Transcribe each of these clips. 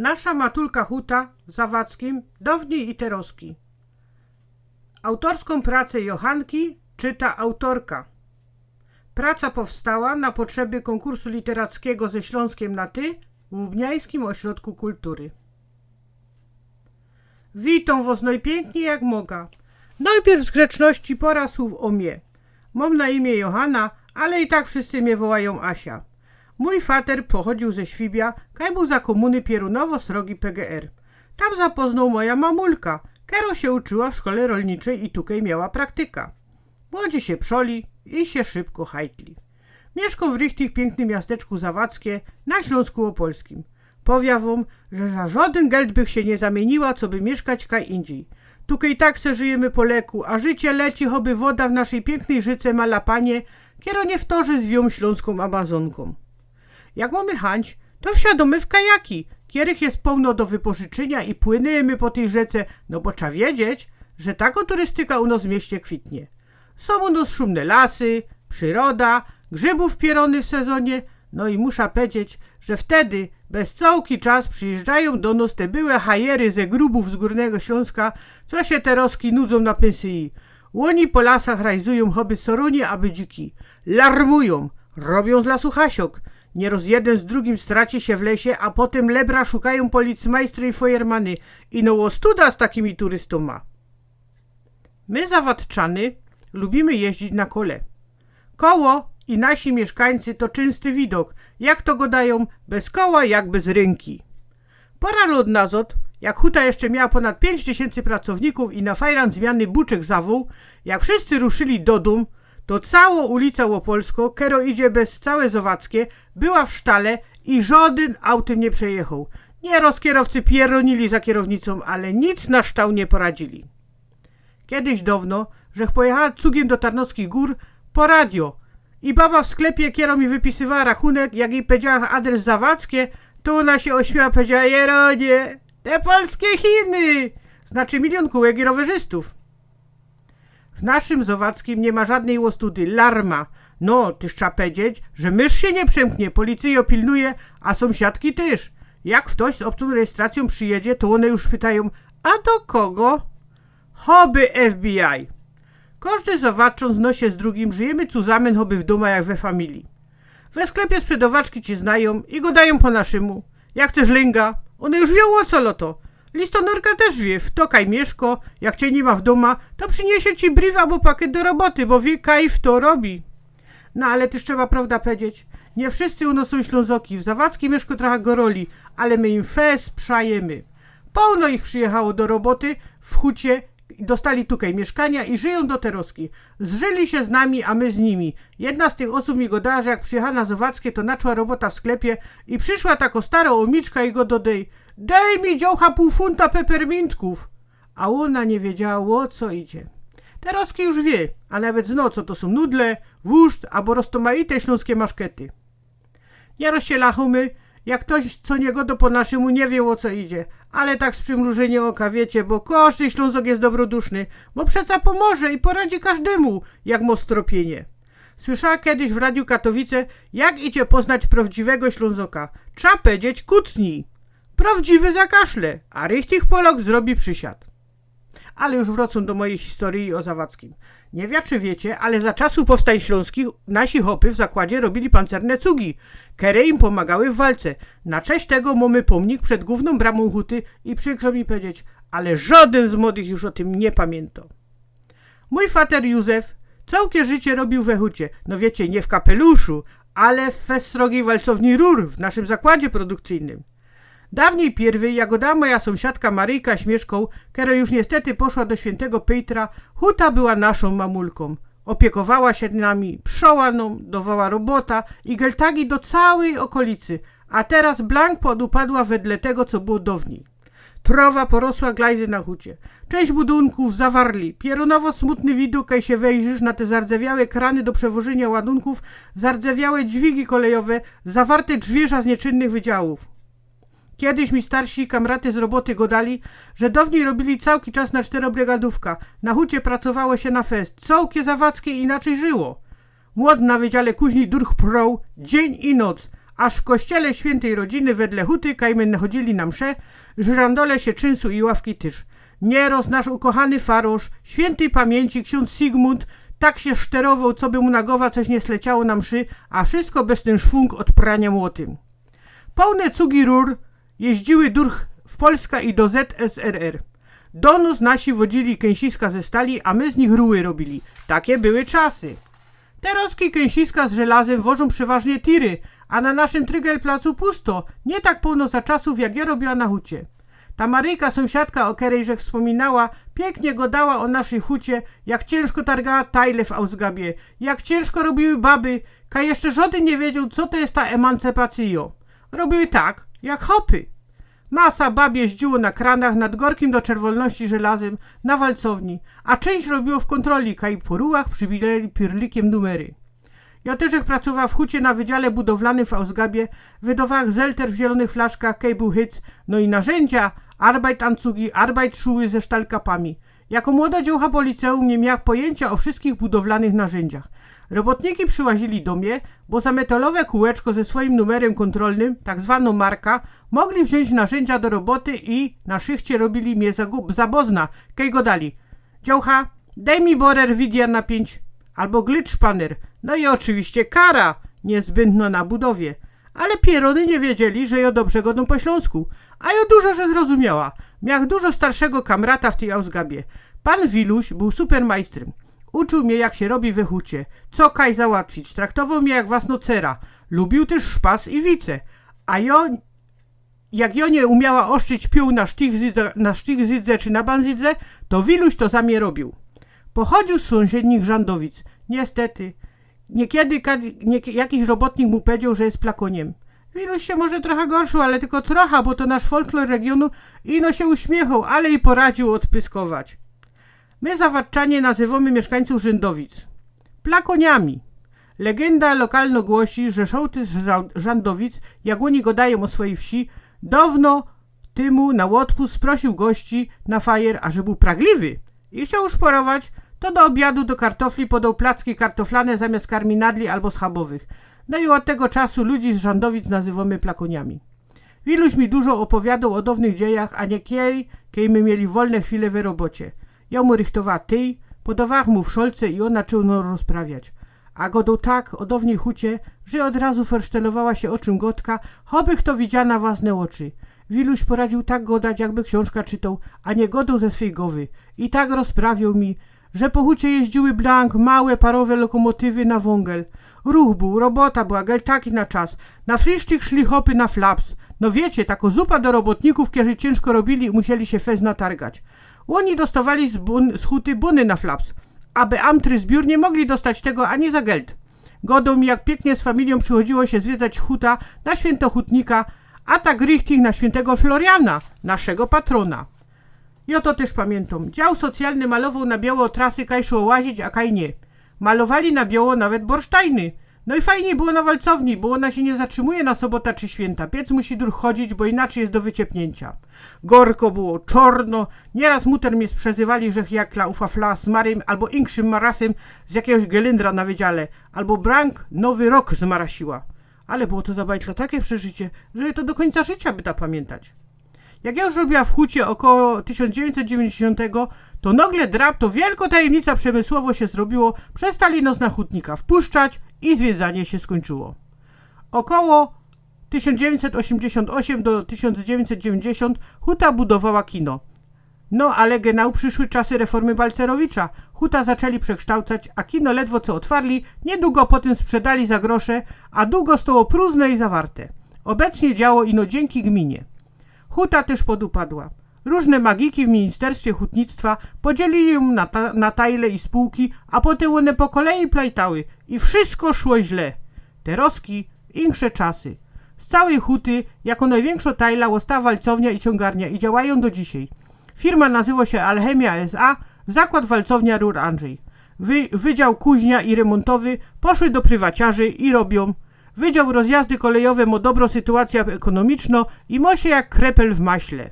Nasza matulka Huta Zawadzkim, Downi i Teroski. Autorską pracę Johanki czyta autorka. Praca powstała na potrzeby konkursu literackiego ze Śląskiem na Ty w Łubniańskim Ośrodku Kultury. Witam was najpiękniej jak moga. Najpierw z grzeczności pora słów o mnie. Mam na imię Johanna, ale i tak wszyscy mnie wołają Asia. Mój fater pochodził ze Świbia, kaj był za komuny Pierunowo-Srogi PGR. Tam zapoznał moja mamulka, Kero się uczyła w szkole rolniczej i tukej miała praktyka. Młodzi się przoli i się szybko hajtli. Mieszkał w Rychtich pięknym miasteczku Zawadzkie na Śląsku Opolskim. Powiem wam, że za żaden geld bych się nie zamieniła, co by mieszkać kaj indziej. Tukej tak se żyjemy po leku, a życie leci, choby woda w naszej pięknej życe ma lapanie, kiero nie w torze z wią śląską Amazonką. Jak mamy chęć, to wsiadomy w kajaki, kierych jest pełno do wypożyczenia i płyniemy po tej rzece, no bo trzeba wiedzieć, że taka turystyka u nas w mieście kwitnie. Są u nas szumne lasy, przyroda, grzybów pierony w sezonie, no i muszę powiedzieć, że wtedy bez całki czas przyjeżdżają do nas te byłe hajery ze grubów z Górnego Śląska, co się te roski nudzą na pensyi. Łoni po lasach rajzują choby soronie, aby dziki. Larmują, robią z lasu hasiok. Nieroz jeden z drugim straci się w lesie, a potem lebra szukają policmajstry i fojermany. I no studa z takimi turystoma. My zawadczany lubimy jeździć na kole. Koło i nasi mieszkańcy to czysty widok. Jak to go dają? Bez koła jak bez rynki. Pora lud nazot, jak huta jeszcze miała ponad 5 tysięcy pracowników i na fajran zmiany buczek zawół, jak wszyscy ruszyli do dum, to cała ulica Łopolsko, kero idzie bez całe Zowackie, była w sztale i żaden autem nie przejechał. Nieroz kierowcy pieronili za kierownicą, ale nic na ształ nie poradzili. Kiedyś dawno, żech pojechała cugiem do Tarnowskich Gór po radio i baba w sklepie kiero mi wypisywała rachunek, jak jej powiedziała adres Zawadzkie, to ona się ośmiała, powiedziała, Jeronie, te polskie Chiny! Znaczy milion kółek i rowerzystów. W naszym Zowackim nie ma żadnej łostudy, larma. No, tyż trzeba powiedzieć, że mysz się nie przemknie, policja pilnuje, a sąsiadki też. Jak ktoś z obcą rejestracją przyjedzie, to one już pytają, a do kogo? Hobby FBI. Każdy zobacząc nosie z drugim, żyjemy cuzamen choby w domu jak we familii. We sklepie sprzedawaczki ci znają i go dają po naszemu. Jak chcesz lęga, one już wią o co loto. Listonorka też wie, w to kaj mieszko, jak cię nie ma w doma, to przyniesie ci brief albo pakiet do roboty, bo wie kaj w to robi. No ale też trzeba prawda powiedzieć, nie wszyscy u nas są ślązoki, w Zawadzkim mieszko trochę goroli, ale my im fez przajemy. Pełno ich przyjechało do roboty w hucie, dostali tutaj mieszkania i żyją do Teroski. Zżyli się z nami, a my z nimi. Jedna z tych osób mi go dała, że jak przyjechała na Zowackie, to naczła robota w sklepie i przyszła tako stara omiczka i go dodej. Dej mi dziołcha pół funta pepermintków. A ona nie wiedziała, co idzie. Teroski już wie, a nawet zno, co to są nudle, wóżd albo roztomaite śląskie maszkety. Nie rozsielachamy, jak ktoś co niego to po naszemu nie wie o co idzie, ale tak z przymrużeniem oka wiecie, bo każdy Ślązok jest dobroduszny, bo przeca pomoże i poradzi każdemu, jak mo stropienie. Słyszała kiedyś w Radiu Katowice, jak idzie poznać prawdziwego Ślązoka. Trzeba powiedzieć kucnij. Prawdziwy zakaszle, a Rychtich Polok zrobi przysiad. Ale już wracam do mojej historii o Zawadzkim. Nie wiem, czy wiecie, ale za czasów powstań śląskich nasi hopy w zakładzie robili pancerne cugi, które im pomagały w walce. Na cześć tego mamy pomnik przed główną bramą huty i przykro mi powiedzieć, ale żaden z młodych już o tym nie pamięta. Mój fater Józef całkie życie robił we hucie. No wiecie, nie w kapeluszu, ale w festrogiej walcowni rur w naszym zakładzie produkcyjnym. Dawniej pierwy, jak oda moja sąsiadka Maryjka Śmieszką, która już niestety poszła do świętego Pejtra, huta była naszą mamulką. Opiekowała się nami, pszoła nam, dawała robota i geltagi do całej okolicy, a teraz blank podupadła wedle tego, co było dawniej. Trowa porosła glajzy na hucie. Część budynków zawarli. Pierunowo smutny widok, kaj się wejrzysz na te zardzewiałe krany do przewożenia ładunków, zardzewiałe dźwigi kolejowe, zawarte drzwierza z nieczynnych wydziałów. Kiedyś mi starsi kamraty z roboty godali, że dawniej robili całki czas na czterobrygadówka. Na hucie pracowało się na fest. Całkie zawadzkie inaczej żyło. Młod na wydziale kuźni durch prął dzień i noc, aż w kościele świętej rodziny wedle huty kajmy chodzili na msze, żyrandole się czynsu i ławki tyż. Nieroz nasz ukochany farosz, świętej pamięci ksiądz Sigmund, tak się szterował, co by mu na głowa coś nie sleciało na mszy, a wszystko bez ten szwung od prania młotym. Pełne cugi rur jeździły durch w Polska i do ZSRR. Donus nasi wodzili kęsiska ze stali, a my z nich ruły robili. Takie były czasy. Teroski kęsiska z żelazem wożą przeważnie tiry, a na naszym Trygelplacu pusto, nie tak pełno za czasów, jak ja robiła na hucie. Ta Maryjka, sąsiadka, o której wspominała, pięknie godała o naszej hucie, jak ciężko targała tajle w Ausgabie, jak ciężko robiły baby, ka jeszcze żaden nie wiedział, co to jest ta emancypacja. Robiły tak, jak hopy. Masa bab jeździło na kranach nad gorkim do czerwolności żelazem na walcowni, a część robiło w kontroli, kaj po rułach przybili pirlikiem numery. Jak pracowała w hucie na wydziale budowlanym w Ausgabie, wydawała zelter w zielonych flaszkach, cable hits, no i narzędzia, arbeitancugi, arbeit ze sztalkapami. Jako młoda dziołcha po liceum nie miała pojęcia o wszystkich budowlanych narzędziach. Robotniki przyłazili do mnie, bo za metalowe kółeczko ze swoim numerem kontrolnym, tak zwaną marka, mogli wziąć narzędzia do roboty i na szychcie robili mnie za, gu- za bozna, kej go dali. Dziołcha, daj mi borer widia na pięć, albo glitchpaner, no i oczywiście kara, niezbędna na budowie. Ale pierony nie wiedzieli, że ja dobrze godą po śląsku, a ja dużo, że zrozumiała. Miał dużo starszego kamrata w tej Ausgabie. Pan Wiluś był supermajstrem. Uczył mnie, jak się robi we hucie, co kaj załatwić, traktował mnie jak własnocera. Lubił też szpas i wice, a ja jak ja nie umiała oszczyć piół na sztychzydze, na czy na banzydze, to Wiluś to za mnie robił. Pochodził z sąsiednich Żandowic. Niestety, niekiedy jakiś robotnik mu powiedział, że jest plakoniem. Wiluś się może trochę gorszył, ale tylko trochę, bo to nasz folklor regionu i no się uśmiechał, ale i poradził odpyskować. My zawadczanie nazywamy mieszkańców Żyndowic plakoniami. Legenda lokalno głosi, że sołtys Ża- Żandowic, jak oni godają o swojej wsi, dawno tymu na łotpu sprosił gości na fajer, a że był pragliwy i chciał już porować, to do obiadu do kartofli podał placki kartoflane zamiast karminadli albo schabowych. No i od tego czasu ludzi z Żandowic nazywamy plakoniami. Wiluś mi dużo opowiadał o dawnych dziejach, a nie kiej, kiej my mieli wolne chwile w robocie. Ja mu rychtowała tyj, podawała mu w szolce i ona czynno rozprawiać. A godał tak o hucie, że od razu forsztelowała się oczym gotka, choby kto widział na własne oczy. Wiluś poradził tak godać, jakby książka czytał, a nie godał ze swej głowy. I tak rozprawiał mi, że po hucie jeździły blank, małe parowe lokomotywy na wągel. Ruch był, robota była, gel taki na czas. Na friszczyk szli hopy na flaps. No wiecie, tako zupa do robotników, którzy ciężko robili i musieli się fez natargać. Oni dostawali z, bun, z huty buny na flaps, aby amtry zbiór nie mogli dostać tego ani za geld. Godą mi, jak pięknie z familią przychodziło się zwiedzać huta na święto hutnika, a tak richtig na świętego Floriana, naszego patrona. Ja to też pamiętam. Dział socjalny malował na biało trasy, kaj szło łazić, a kaj nie. Malowali na biało nawet borsztajny. No i fajnie było na walcowni, bo ona się nie zatrzymuje na sobota czy święta. Piec musi dur chodzić, bo inaczej jest do wyciepnięcia. Gorko było, czorno. Nieraz muter mnie sprzezywali, że jakla ufafla z marym albo inkszym marasem z jakiegoś gelindra na wydziale. Albo brank nowy rok zmarasiła. Ale było to za takie przeżycie, że to do końca życia by ta pamiętać. Jak ja już robiła w hucie około 1990, to nagle drap, to wielko tajemnica przemysłowo się zrobiło, przestali nos na hutnika wpuszczać i zwiedzanie się skończyło. Około 1988 do 1990 huta budowała kino. No ale genau przyszły czasy reformy Balcerowicza. Huta zaczęli przekształcać, a kino ledwo co otwarli, niedługo potem sprzedali za grosze, a długo stało próżne i zawarte. Obecnie działo ino dzięki gminie. Huta też podupadła. Różne magiki w Ministerstwie Hutnictwa podzielili ją na, ta, na tajle i spółki, a potem one po kolei plajtały i wszystko szło źle. Teroski, insze czasy. Z całej huty, jako największa tajla, łosta walcownia i ciągarnia i działają do dzisiaj. Firma nazywa się Alchemia S.A., zakład walcownia Rur Andrzej. Wy, wydział kuźnia i remontowy poszły do prywaciarzy i robią. Wydział rozjazdy kolejowe ma dobro sytuacja ekonomiczno i ma się jak krepel w maśle.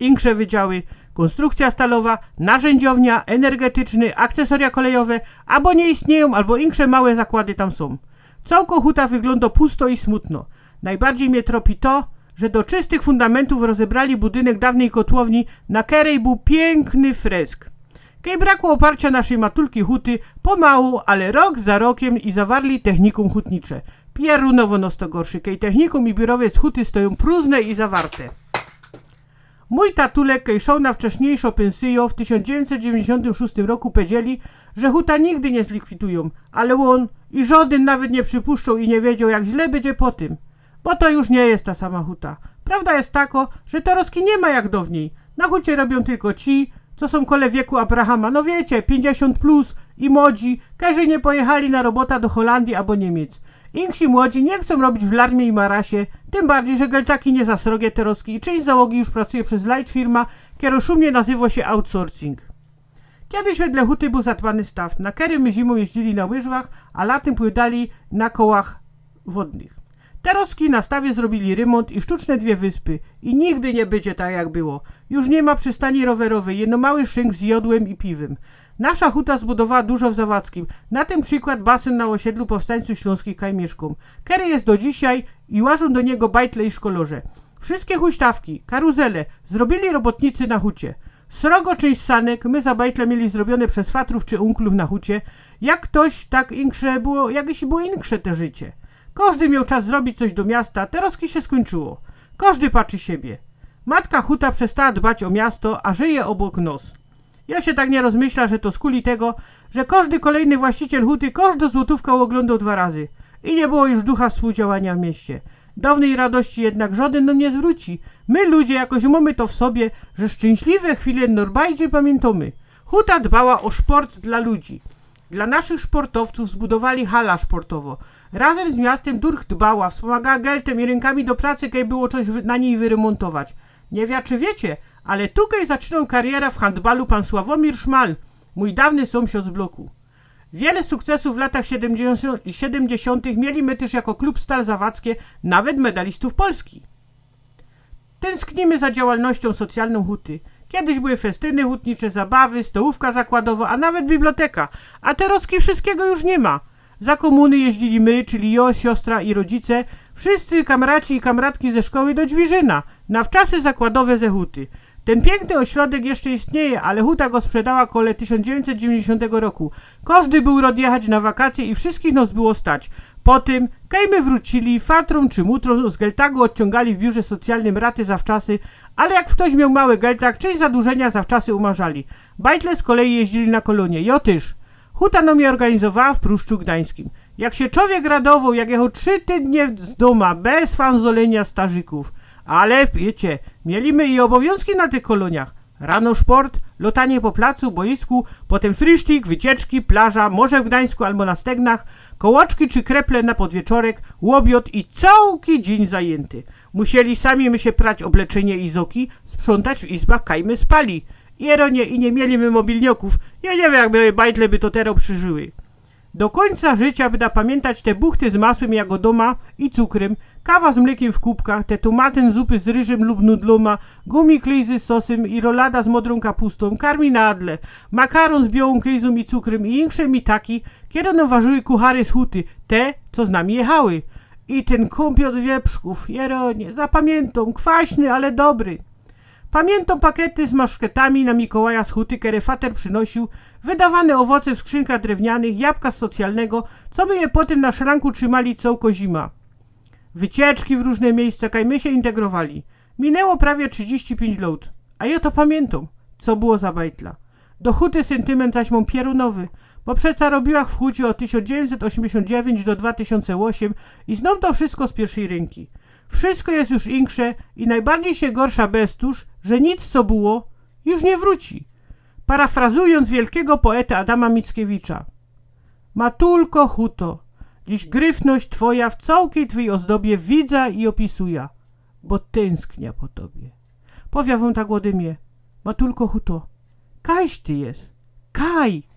Insze wydziały, konstrukcja stalowa, narzędziownia, energetyczny, akcesoria kolejowe, albo nie istnieją, albo insze małe zakłady tam są. Całko huta wygląda pusto i smutno. Najbardziej mnie tropi to, że do czystych fundamentów rozebrali budynek dawnej kotłowni, na której był piękny fresk. Kiedy brakło oparcia naszej matulki huty, pomału, ale rok za rokiem i zawarli technikum hutnicze. Pierunowo nos to gorszy, kiedy technikum i biurowiec huty stoją próżne i zawarte. Mój tatulek, kiedy szał na wcześniejszą pensję w 1996 roku powiedzieli, że huta nigdy nie zlikwidują, ale on i żaden nawet nie przypuszczał i nie wiedział, jak źle będzie po tym. Bo to już nie jest ta sama huta. Prawda jest tako, że Toroski nie ma jak dawniej. Na hucie robią tylko ci, co są kole wieku Abrahama. No wiecie, 50 plus i młodzi, każdy nie pojechali na robota do Holandii albo Niemiec. Inksi młodzi nie chcą robić w Larmie i Marasie, tym bardziej, że Geltaki nie zasrogie Teroski i część załogi już pracuje przez Light firma, która nazywa się outsourcing. Kiedyś wedle huty był zadbany staw. Na kery my zimą jeździli na łyżwach, a latem płynęli na kołach wodnych. Teroski na stawie zrobili remont i sztuczne dwie wyspy. I nigdy nie będzie tak jak było. Już nie ma przystani rowerowej, jedno mały szynk z jodłem i piwem. Nasza huta zbudowała dużo w Zawadzkim. Na tym przykład basen na osiedlu powstańców śląskich Kajmieszką. Kery jest do dzisiaj i łażą do niego bajtle i szkolorze. Wszystkie huśtawki, karuzele zrobili robotnicy na hucie. Srogo część sanek my za bajtle mieli zrobione przez fatrów czy unklów na hucie. Jak ktoś, tak inkrze było, jakieś było inkrze te życie. Każdy miał czas zrobić coś do miasta, teroski się skończyło. Każdy patrzy siebie. Matka huta przestała dbać o miasto, a żyje obok nos. Ja się tak nie rozmyśla, że to skuli tego, że każdy kolejny właściciel huty każdą złotówkę oglądał dwa razy. I nie było już ducha współdziałania w mieście. Dawnej radości jednak żaden nam nie zwróci. My ludzie jakoś mamy to w sobie, że szczęśliwe chwile norbajdzie pamiętamy. Huta dbała o sport dla ludzi. Dla naszych sportowców zbudowali hala sportowo. Razem z miastem Durch dbała, wspomagała geltem i rękami do pracy, kiedy było coś na niej wyremontować. Nie wiem, czy wiecie, ale tutaj zaczynał karierę w handbalu pan Sławomir Szmal, mój dawny sąsiad z bloku. Wiele sukcesów w latach 70. 70. mieli my też jako klub Stal Zawadzkie, nawet medalistów Polski. Tęsknimy za działalnością socjalną huty. Kiedyś były festyny hutnicze, zabawy, stołówka zakładowa, a nawet biblioteka. A teraz wszystkiego już nie ma. Za komuny jeździli my, czyli jo, siostra i rodzice, wszyscy kamraci i kamratki ze szkoły do Dźwiżyna, na wczasy zakładowe ze huty. Ten piękny ośrodek jeszcze istnieje, ale huta go sprzedała kole 1990 roku. Każdy był rod jechać na wakacje i wszystkich nos było stać. Po tym, kejmy wrócili, fatrą czy mutrą z Geltagu odciągali w biurze socjalnym raty zawczasy, ale jak ktoś miał mały Geltag, część zadłużenia zawczasy umarzali. Bajtle z kolei jeździli na kolonie, jotyż. Huta no mnie organizowała w Pruszczu Gdańskim. Jak się człowiek radował, jak jechał trzy tygodnie z doma, bez fanzolenia starzyków. Ale wiecie, mieliśmy i obowiązki na tych koloniach. Rano sport, lotanie po placu, boisku, potem frysztik, wycieczki, plaża, morze w Gdańsku albo na stegnach, kołaczki czy kreple na podwieczorek, łobiot i całki dzień zajęty. Musieli sami my się prać obleczenie i zoki, sprzątać w izbach, kajmy spali. Jeronie i nie mieliśmy mobilnioków. Ja nie wiem, jakby bajtle by to teraz przyżyły. Do końca życia będę pamiętać te buchty z masłem jagodoma i cukrem, kawa z mlekiem w kubkach, te tomaten zupy z ryżem lub nudloma, gumiklejzy z sosem i rolada z modrą kapustą, karminadle, makaron z białą kryzą i cukrem i insze mitaki, kiedy one ważyły kuchary z huty, te, co z nami jechały. I ten kąpiot wieprzków, jeronie, zapamiętam, kwaśny, ale dobry. Pamiętam pakiety z maszketami na Mikołaja z huty, które fater przynosił, wydawane owoce w skrzynkach drewnianych, jabłka z socjalnego, co my je potem na szranku trzymali całko zima. Wycieczki w różne miejsca, kaj my się integrowali. Minęło prawie 35 lat, a ja to pamiętam, co było za bajtla. Do huty sentyment zaś mam pierunowy, bo przeca robiła w hucie od 1989 do 2008 i znam to wszystko z pierwszej ręki. Wszystko jest już inksze i najbardziej się gorsza bestuż, że nic co było już nie wróci. Parafrazując wielkiego poeta Adama Mickiewicza. Matulko huto, dziś gryfność twoja w całej twej ozdobie widza i opisuja, bo tęsknia po tobie. Powiawą tak Władymie, Matulko huto, kajś ty jest, kaj!